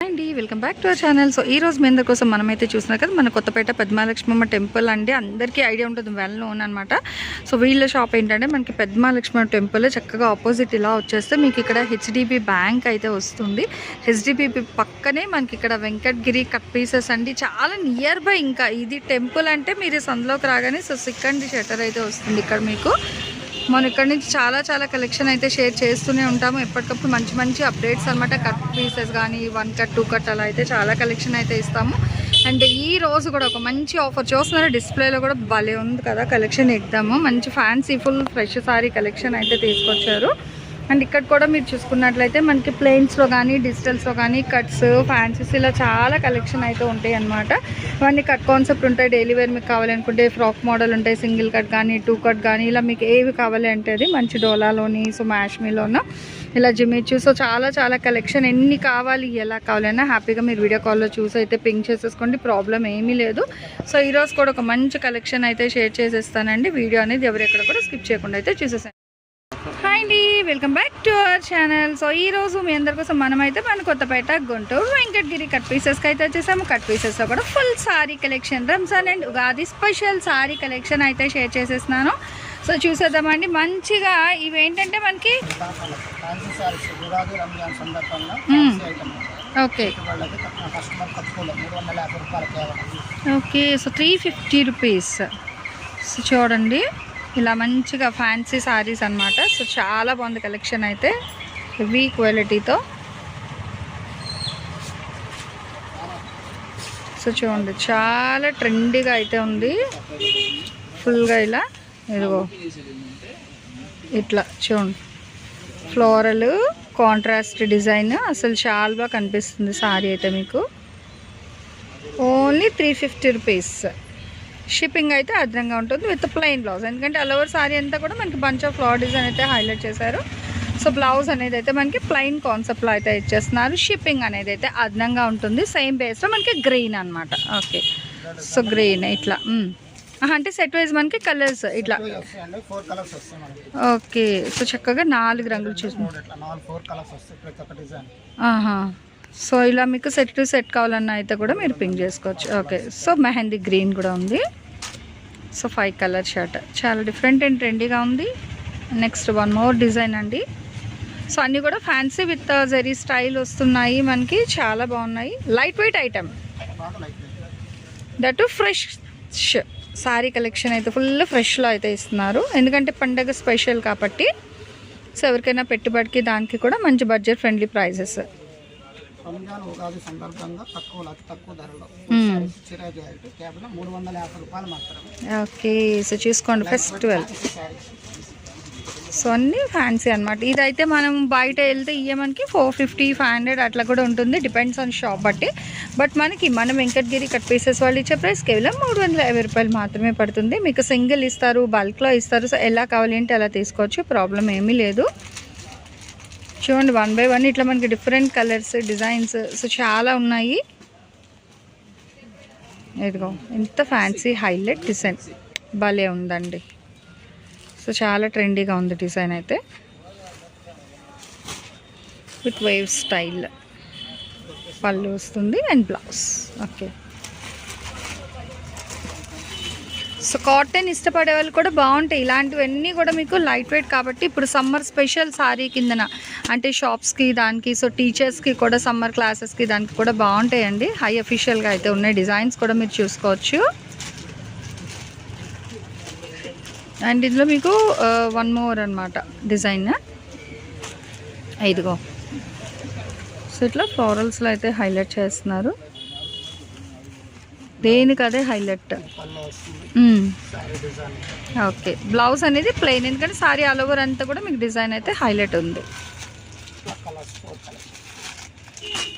అండి welcome back to our channel. So ఈ రోజు మీ అందరి కోసం మనమైతే చూసినా కదా మన కొత్తపేట పద్మాలక్ష్మమ్మ టెంపుల్ అండి. అందరికీ ఐడియా ఉంటుంది వెల్ నోన్ అనమాట సో వీళ్ళ షాప్ ఏంటంటే మనకి పద్మాలక్ష్మమ్మ టెంపుల్ చక్కగా ఆపోజిట్ ఇలా వచ్చేస్తే మీకు ఇక్కడ హెచ్డిబి బ్యాంక్ అయితే వస్తుంది. హెచ్డిబి పక్కనే మనకి ఇక్కడ వెంకటగిరి కట్ పీసెస్ అండి. చాలా నియర్ బై ఇంకా. ఇది టెంపుల్ అంటే మీరు సందులోకి రాగానే సో సిక్కండి షటర్ అయితే వస్తుంది ఇక్కడ మీకు. మనం ఇక్కడ నుంచి చాలా చాలా కలెక్షన్ అయితే షేర్ చేస్తూనే ఉంటాము. ఎప్పటికప్పుడు మంచి మంచి అప్డేట్స్ అనమాట కట్ పీసెస్ కానీ వన్ కట్ టూ కట్ అలా అయితే చాలా కలెక్షన్ అయితే ఇస్తాము. అండ్ ఈ రోజు కూడా ఒక మంచి ఆఫర్ చూస్తున్నారు? డిస్ప్లేలో కూడా భలే ఉంది కదా కలెక్షన్ ఇద్దాము మంచి fancy full fresh sari collection అయితే తీసుకొచ్చారు. అండ్ ఇక్కడ కూడా మీరు చూసుకున్నట్లయితే మనకి ప్లెయిన్స్లో కానీ డిజిటల్స్లో కానీ కట్స్ ఫ్యాన్సీస్ ఇలా చాలా కలెక్షన్ అయితే ఉంటాయి అనమాట ఇవన్నీ కట్ కాన్సెప్ట్ ఉంటాయి. డైలీ వేర్ మీకు కావాలనుకుంటే ఫ్రాక్ మోడల్ ఉంటాయి. సింగిల్ కట్ కానీ టూ కట్ కానీ ఇలా మీకు ఏవి కావాలి అంటే అది మంచి డోలాలోని సో మ్యాష్మీలోన ఇలా జిమిచ్చు సో చాలా చాలా కలెక్షన్ ఎన్ని కావాలి ఎలా కావాలన్నా హ్యాపీగా మీరు వీడియో కాల్లో చూసి అయితే పింక్ చేసేసుకోండి. ప్రాబ్లం ఏమీ లేదు. సో ఈరోజు కూడా ఒక మంచి కలెక్షన్ అయితే షేర్ చేసేస్తానండి. వీడియో అనేది ఎవరెక్కడ కూడా స్కిప్ చేయకుండా అయితే చూసేసాను హాయ్ అండి welcome back to our channel so ఈ రోజు మీ అందరి కోసం మనమైతే మన కొత్తపేట గుంటూరు వెంకటగిరి కట్ పీసెస్కి అయితే వచ్చేసాము. కట్ పీసెస్లో కూడా full sari collection Ramzan and Ugadi special sari collection అయితే షేర్ చేసేసినాను సో చూసేద్దామండి. మంచిగా ఇవేంటంటే మనకి okay okay so three fifty rupees so చూడండి. ఇలా మంచిగా ఫ్యాన్సీ సారీస్ అన్నమాట. సో చాలా బాగుంది కలెక్షన్ అయితే. హెవీ క్వాలిటీతో సో చూడండి చాలా ట్రెండీగా అయితే ఉంది. ఫుల్గా ఇలా ఇదిగో. ఇట్లా చూడండి. ఫ్లోరల్ కాంట్రాస్ట్ డిజైన్ అసలు చాలా బాగా కనిపిస్తుంది సారీ అయితే మీకు. Only three fifty rupees shipping అయితే అదనంగా ఉంటుంది విత్ ప్లెయిన్ బ్లౌజ్ ఎందుకంటే ఆల్ ఓవర్ సారీ అంతా కూడా మనకి బంచ్ ఆఫ్ ఫ్లవర్ డిజైన్ అయితే హైలైట్ చేశారు. సో బ్లౌజ్ అనేది అయితే మనకి ప్లెయిన్ కాన్సెప్ట్లో అయితే ఇచ్చేస్తున్నారు. షిప్పింగ్ అనేది అయితే అదనంగా ఉంటుంది. సేమ్ బేస్లో మనకి గ్రీన్ అనమాట ఓకే సో గ్రీన్ ఇట్లా. ఆహా, అంటే సెట్ వైజ్ మనకి కలర్స్ ఇట్లా. ఓకే సో చక్కగా నాలుగు రంగులు చూసి సో ఇలా మీకు సెట్ టు సెట్ కావాలన్నా అయితే కూడా మీరు పింక్ చేసుకోవచ్చు. ఓకే సో మెహందీ గ్రీన్ కూడా ఉంది. సో ఫైవ్ కలర్ షర్ట్ చాలా డిఫరెంట్ అండ్ ట్రెండీగా ఉంది. నెక్స్ట్ వన్ మోర్ డిజైన్ అండి. సో అన్నీ కూడా ఫ్యాన్సీ విత్ జరీ స్టైల్ వస్తున్నాయి మనకి. చాలా బాగున్నాయి. Light weight item that fresh sari collection అయితే ఫుల్ ఫ్రెష్లో అయితే ఇస్తున్నారు. ఎందుకంటే పండగ స్పెషల్ కాబట్టి. సో ఎవరికైనా పెట్టుబడికి దానికి కూడా మంచి budget friendly prizes Ramzan Ugadi సందర్భంగా తక్కువ అతి తక్కువ ధరలో అయితే కేవలం మూడు వందల యాభై రూపాయలు మాత్రమే. ఓకే సో చూసుకోండి ఫెస్టివల్ సో అన్నీ ఫ్యాన్సీ అనమాట ఇదైతే మనం బయట వెళ్తే ఇయ్య మనకి ఫోర్ ఫిఫ్టీ ఫైవ్ హండ్రెడ్ అట్లా కూడా ఉంటుంది. డిపెండ్స్ ఆన్ షాప్ బట్టి. బట్ మనకి మన వెంకటగిరి కట్ పీసెస్ వాళ్ళు ఇచ్చే ప్రైస్ కేవలం మూడు వందల యాభై రూపాయలు మాత్రమే పడుతుంది. మీకు సింగిల్ ఇస్తారు బల్క్లో ఇస్తారు. సో ఎలా కావాలి అంటే అలా తీసుకోవచ్చు. ప్రాబ్లం ఏమీ లేదు. చూడండి వన్ బై వన్ ఇట్లా మనకి డిఫరెంట్ కలర్స్ డిజైన్స్ సో చాలా ఉన్నాయి. ఇదిగో ఎంత ఫ్యాన్సీ హైలైట్ డిజైన్ భలే ఉందండి. సో చాలా ట్రెండీగా ఉంది డిజైన్ అయితే. విత్ వేవ్ స్టైల్ పళ్ళు వస్తుంది and blouse okay so cotton ఇష్టపడే వాళ్ళు కూడా బాగుంటాయి. ఇలాంటివన్నీ కూడా మీకు లైట్ వెయిట్ కాబట్టి ఇప్పుడు సమ్మర్ స్పెషల్ సారీ కిందన అంటే షాప్స్కి దానికి సో టీచర్స్కి కూడా సమ్మర్ క్లాసెస్కి దానికి కూడా బాగుంటాయండి. హై అఫీషియల్గా అయితే ఉన్నాయి డిజైన్స్ కూడా మీరు చూసుకోవచ్చు. అండ్ ఇందులో మీకు వన్ మోర్ అనమాట డిజైన్ ఇదిగో సో ఇట్లా ఫ్లోరల్స్లో అయితే హైలైట్ చేస్తున్నారు. దేనికి అదే హైలైట్ ఓకే. బ్లౌజ్ అనేది ప్లెయిన్ ఎందుకంటే సారీ ఆల్ ఓవర్ అంతా కూడా మీకు డిజైన్ అయితే హైలైట్ ఉంది.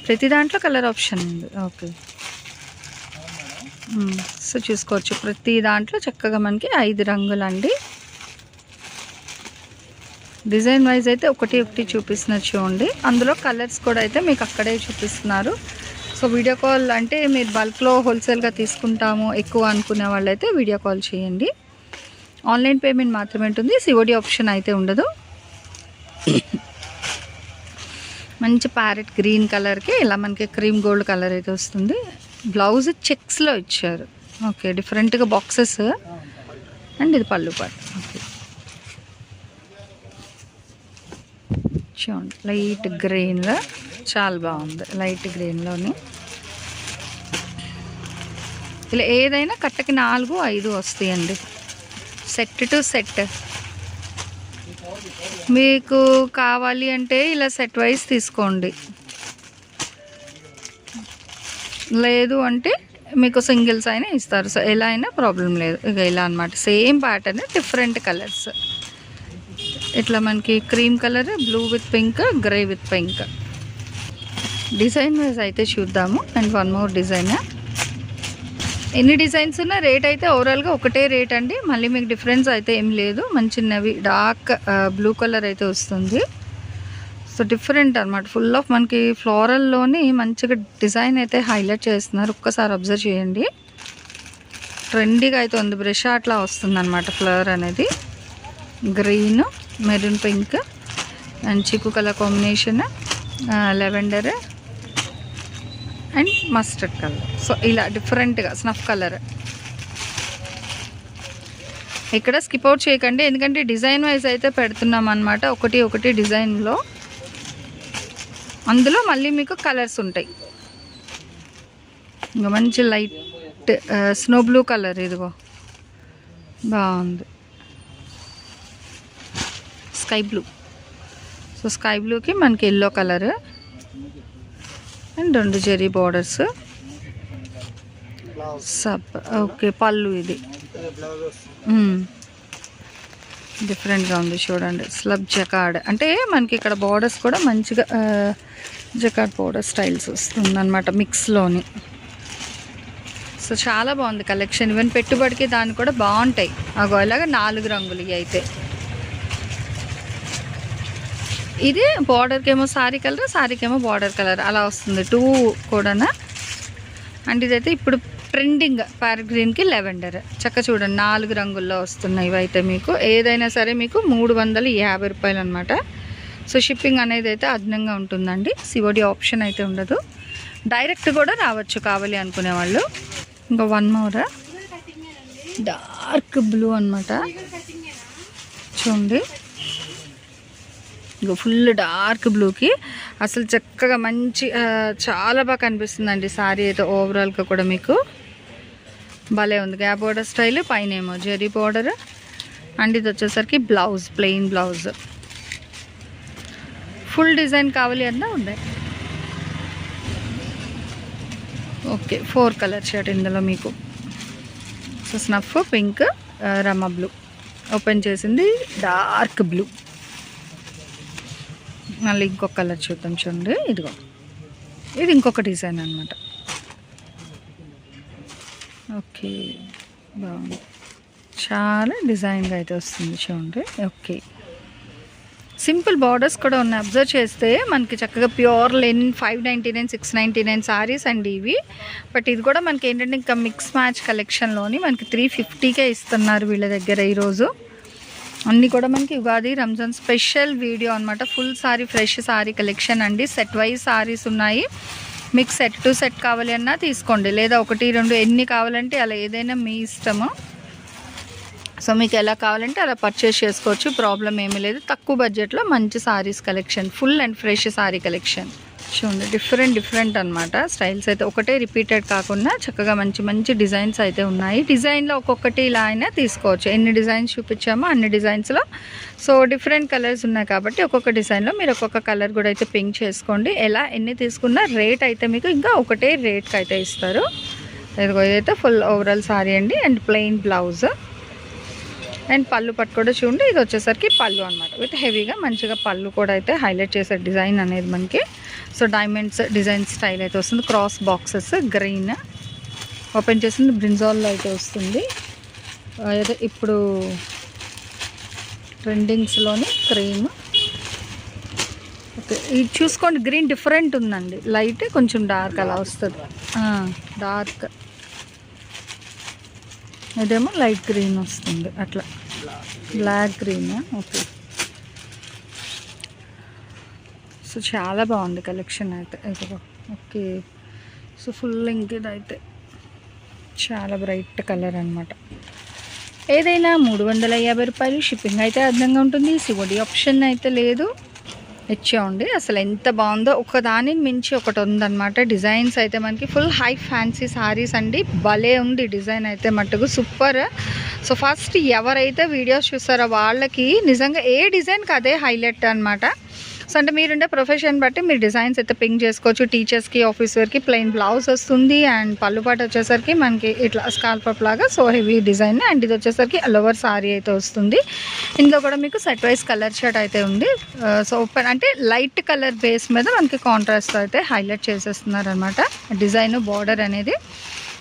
ప్రతి దాంట్లో కలర్ ఆప్షన్ ఉంది. ఓకే. సో చూసుకోవచ్చు. ప్రతి దాంట్లో చక్కగా మనకి ఐదు రంగులండి. డిజైన్ వైజ్ అయితే ఒకటి ఒకటి చూపిస్తున్నారు చూడండి. అందులో కలర్స్ కూడా అయితే మీకు అక్కడే చూపిస్తున్నారు. సో వీడియో కాల్ అంటే మీరు బల్క్లో హోల్సేల్గా తీసుకుంటాము ఎక్కువ అనుకునే వాళ్ళైతే వీడియో కాల్ చేయండి. ఆన్లైన్ పేమెంట్ మాత్రమే ఉంటుంది సిఓడి ఆప్షన్ అయితే ఉండదు. మంచి ప్యారెట్ గ్రీన్ కలర్కి ఇలా మనకి క్రీమ్ గోల్డ్ కలర్ అయితే వస్తుంది. బ్లౌజ్ చెక్స్లో ఇచ్చారు. ఓకే డిఫరెంట్గా బాక్సెస్. అండ్ ఇది పళ్ళు పాటు. ఓకే. చూడండి లైట్ గ్రీన్లో. చాలా బాగుంది. లైట్ గ్రీన్లోని ఇలా ఏదైనా కట్టకి నాలుగు ఐదు వస్తాయండి. సెట్ టు సెట్ మీకు కావాలి అంటే ఇలా సెట్ వైజ్ తీసుకోండి. లేదు అంటే మీకు సింగిల్స్ అయినా ఇస్తారు. సో ఎలా అయినా ప్రాబ్లం లేదు. ఇక ఇలా అనమాట సేమ్ ప్యాటర్న్ డిఫరెంట్ కలర్స్ ఇట్లా మనకి cream colour blue with pink grey with pink design wise అయితే చూద్దాము. అండ్ వన్ మోర్ డిజైన్ ఎన్ని డిజైన్స్ ఉన్నా రేట్ అయితే ఓవరాల్గా ఒకటే రేట్ అండి. మళ్ళీ మీకు డిఫరెన్స్ అయితే ఏం లేదు. మంచి నవి డార్క్ బ్లూ కలర్ అయితే వస్తుంది. సో డిఫరెంట్ అనమాట ఫుల్ ఆఫ్ మనకి ఫ్లోరల్లోని మంచిగా డిజైన్ అయితే హైలైట్ చేస్తున్నారు. ఒక్కసారి అబ్జర్వ్ చేయండి. ట్రెండీగా అయితే ఉంది. బ్రష్ అట్లా వస్తుంది అనమాట ఫ్లవర్ అనేది. Green maroon pink and chikoo colour combination lavender and mustard colour. So ఇలా డిఫరెంట్గా స్నఫ్ కలర్. ఇక్కడ స్కిప్ అవుట్ చేయకండి. ఎందుకంటే డిజైన్ వైజ్ అయితే పెడుతున్నాం అనమాట ఒకటి ఒకటి డిజైన్లో. అందులో మళ్ళీ మీకు కలర్స్ ఉంటాయి. ఇంకా మంచి లైట్ స్నో బ్లూ కలర్ ఇదిగో. బాగుంది. Sky blue. సో స్కై బ్లూకి మనకి ఎల్లో కలర్. అండ్ రెండు జెరీ బార్డర్స్. సబ్ ఓకే పళ్ళు ఇది. డిఫరెంట్గా ఉంది చూడండి. Slub jacquard. అంటే మనకి ఇక్కడ బార్డర్స్ కూడా మంచిగా జకాడ్ బార్డర్ స్టైల్స్ వస్తుంది అనమాట మిక్స్లోని. సో చాలా బాగుంది కలెక్షన్. ఈవెన్ పెట్టుబడికి దాన్ని కూడా బాగుంటాయి. అగో ఇలాగా నాలుగు రంగులు అయితే. ఇది బార్డర్కి ఏమో సారీ కలర్ సారీకి ఏమో బార్డర్ కలర్ అలా వస్తుంది. టూ కూడానా? అండ్ ఇదైతే ఇప్పుడు ట్రెండింగ్ ప్యారగ్రీన్కి లెవెండర్ చక్క చూడండి నాలుగు రంగుల్లో వస్తున్నాయి ఇవైతే మీకు. ఏదైనా సరే మీకు మూడు వందల యాభై రూపాయలు అనమాట సో షిప్పింగ్ అనేది అయితే అదనంగా ఉంటుందండి. సిఓడి ఆప్షన్ అయితే ఉండదు. డైరెక్ట్ కూడా రావచ్చు కావాలి అనుకునే వాళ్ళు. ఇంకా వన్ మోర్ డార్క్ బ్లూ అనమాట చూడండి. ఇగో ఫుల్ డార్క్ బ్లూకి. అసలు చక్కగా మంచి చాలా బాగా కనిపిస్తుందండి సారీ అయితే ఓవరాల్గా కూడా మీకు. భలే ఉంది. గ్యాప్ బోర్డర్ స్టైల్ పైన ఏమో జెరీ బోర్డర్. అండ్ ఇది వచ్చేసరికి blouse plain blouse. Full design కావాలి అన్నా ఉన్నాయి. ఓకే ఫోర్ కలర్ షర్ట్ ఇందులో మీకు. సో స్నఫ్ పింక్ రమ బ్లూ. ఓపెన్ చేసింది డార్క్ బ్లూ. మళ్ళీ ఇంకొక కలర్ చూద్దాం చూడండి. ఇదిగో. ఇది ఇంకొక డిజైన్ అనమాట ఓకే. బాగుంది. చాలా డిజైన్గా అయితే వస్తుంది చూడండి. ఓకే. సింపుల్ బార్డర్స్ కూడా ఉన్నాయి. అబ్జర్వ్ చేస్తే మనకి చక్కగా pure linen five ninety nine six ninety nine saris అండి ఇవి. బట్ ఇది కూడా మనకి ఏంటంటే ఇంకా మిక్స్ మ్యాచ్ కలెక్షన్లోని మనకి త్రీ ఫిఫ్టీకే ఇస్తున్నారు వీళ్ళ దగ్గర ఈరోజు. అన్నీ కూడా మనకి ఉగాది రంజాన్ స్పెషల్ వీడియో అనమాట full sari fresh sari collection అండి. సెట్ వైజ్ సారీస్ ఉన్నాయి. మీకు సెట్ టు సెట్ కావాలి అన్నా తీసుకోండి. లేదా ఒకటి రెండు ఎన్ని కావాలంటే అలా ఏదైనా మీ ఇష్టము. సో మీకు ఎలా కావాలంటే అలా పర్చేస్ చేసుకోవచ్చు. ప్రాబ్లం ఏమీ లేదు. తక్కువ బడ్జెట్లో మంచి saris collection. Full and fresh sari collection. చూడండి డిఫరెంట్ డిఫరెంట్ అనమాట స్టైల్స్ అయితే ఒకటే రిపీటెడ్ కాకుండా చక్కగా మంచి మంచి డిజైన్స్ అయితే ఉన్నాయి. డిజైన్లో ఒక్కొక్కటి ఇలా అయినా తీసుకోవచ్చు. ఎన్ని డిజైన్స్ చూపించామో అన్ని డిజైన్స్లో సో డిఫరెంట్ కలర్స్ ఉన్నాయి కాబట్టి ఒక్కొక్క డిజైన్లో మీరు ఒక్కొక్క కలర్ కూడా అయితే పింక్ చేసుకోండి. ఎలా ఎన్ని తీసుకున్నా రేట్ అయితే మీకు ఇంకా ఒకటే రేట్కి అయితే ఇస్తారు. ఇదిగో ఇదైతే ఫుల్ ఓవరాల్ సారీ అండి. అండ్ ప్లెయిన్ బ్లౌజ్ అండ్ పళ్ళు పట్టు కూడా చూడండి ఇది వచ్చేసరికి పళ్ళు అనమాట విత్ హెవీగా మంచిగా పళ్ళు కూడా అయితే హైలైట్ చేసే డిజైన్ అనేది మనకి. సో డైమండ్స్ డిజైన్ స్టైల్ అయితే వస్తుంది. క్రాస్ బాక్సెస్ గ్రీన్ ఓపెన్ చేసింది బ్రింజాల్లో అయితే వస్తుంది. అయితే ఇప్పుడు ట్రెండింగ్స్లోని క్రీమ్ ఓకే ఇది చూసుకోండి. గ్రీన్ డిఫరెంట్ ఉందండి. లైట్ కొంచెం డార్క్ అలా వస్తుంది. డార్క్ ఇదేమో లైట్ గ్రీన్ వస్తుంది అట్లా. Black green okay. సో చాలా బాగుంది కలెక్షన్ అయితే ఓకే. సో ఫుల్ ఇంక ఇదైతే. చాలా బ్రైట్ కలర్ అనమాట ఏదైనా మూడు వందల యాభై రూపాయలు షిప్పింగ్ అయితే అర్థంగా ఉంటుంది సివడి ఆప్షన్ అయితే లేదు. ఇచ్చేయండి. అసలు ఎంత బాగుందో ఒకదాని మించి ఒకటి ఉందన్నమాట. డిజైన్స్ అయితే మనకి ఫుల్ హై ఫ్యాన్సీ సారీస్ అండి. భలే ఉంది డిజైన్ అయితే మట్టుకు సూపర్. సో ఫస్ట్ ఎవరైతే వీడియోస్ చూస్తారో వాళ్ళకి నిజంగా ఏ డిజైన్కి అదే హైలైట్ అనమాట సో అంటే మీరుండే ప్రొఫెషన్ బట్టి మీరు డిజైన్స్ అయితే పింక్ చేసుకోవచ్చు. టీచర్స్కి ఆఫీస్ వేర్కి ప్లెయిన్ బ్లౌజ్ వస్తుంది అండ్ పళ్ళుపాట వచ్చేసరికి మనకి ఇట్లా స్కాల్పప్ లాగా సో హెవీ డిజైన్ అండ్ ఇది వచ్చేసరికి అలోవర్ సారీ అయితే వస్తుంది. ఇందులో కూడా మీకు సెట్ వైజ్ కలర్ షర్ట్ అయితే ఉంది. Uh, సో ఓపెన్ అంటే లైట్ కలర్ బేస్ మీద మనకి కాంట్రాస్ట్ అయితే హైలైట్ చేసేస్తున్నారు అనమాట డిజైన్ బార్డర్ అనేది.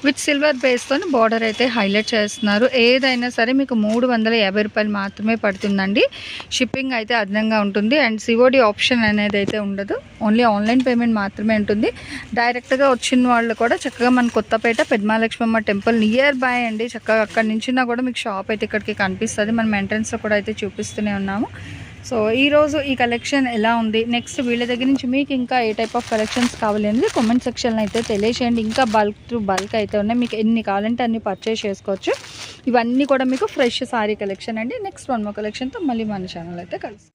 విత్ సిల్వర్ బేస్తో బార్డర్ అయితే హైలైట్ చేస్తున్నారు. ఏదైనా సరే మీకు మూడు వందల యాభై రూపాయలు మాత్రమే పడుతుందండి. షిప్పింగ్ అయితే అదనంగా ఉంటుంది. అండ్ సిఓడి ఆప్షన్ అనేది అయితే ఉండదు. ఓన్లీ ఆన్లైన్ పేమెంట్ మాత్రమే ఉంటుంది. డైరెక్ట్గా వచ్చిన వాళ్ళు కూడా చక్కగా మన Kothapeta Peddamalakshmamma temple nearby అండి. చక్కగా అక్కడ నుంచి కూడా మీకు షాప్ అయితే ఇక్కడికి కనిపిస్తుంది. మనం ఎంట్రన్స్లో కూడా అయితే చూపిస్తూనే ఉన్నాము. సో ఈరోజు ఈ కలెక్షన్ ఎలా ఉంది? నెక్స్ట్ వీళ్ళ దగ్గర నుంచి మీకు ఇంకా ఏ టైప్ ఆఫ్ కలెక్షన్స్ కావాలి అనేది కామెంట్ సెక్షన్లో అయితే తెలియచేయండి. ఇంకా బల్క్ టు బల్క్ అయితే ఉన్నాయి. మీకు ఎన్ని కావాలంటే అన్ని పర్చేస్ చేసుకోవచ్చు. ఇవన్నీ కూడా మీకు ఫ్రెష్ సారీ కలెక్షన్ అండి. నెక్స్ట్ వన్ మో కలెక్షన్తో మళ్ళీ మన ఛానల్ అయితే కలుస్తాం